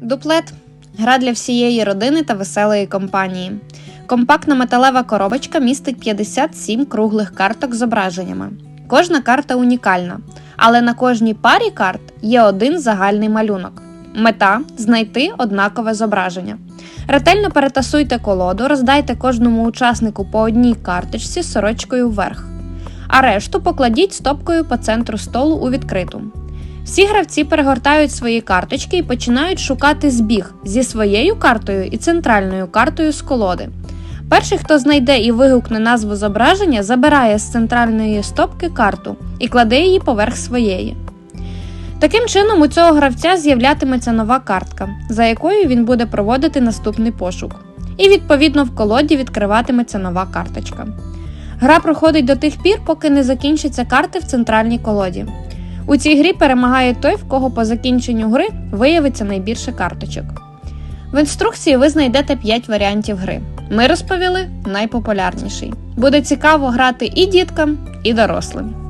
Дуплет гра для всієї родини та веселої компанії. Компактна металева коробочка містить 57 круглих карток з зображеннями. Кожна карта унікальна, але на кожній парі карт є один загальний малюнок. Мета знайти однакове зображення. Ретельно перетасуйте колоду, роздайте кожному учаснику по одній карточці сорочкою вверх, а решту покладіть стопкою по центру столу у відкриту. Всі гравці перегортають свої карточки і починають шукати збіг зі своєю картою і центральною картою з колоди. Перший, хто знайде і вигукне назву зображення, забирає з центральної стопки карту і кладе її поверх своєї. Таким чином, у цього гравця з'являтиметься нова картка, за якою він буде проводити наступний пошук. І відповідно в колоді відкриватиметься нова карточка. Гра проходить до тих пір, поки не закінчаться карти в центральній колоді. У цій грі перемагає той, в кого по закінченню гри виявиться найбільше карточок. В інструкції ви знайдете 5 варіантів гри. Ми розповіли найпопулярніший. Буде цікаво грати і діткам, і дорослим.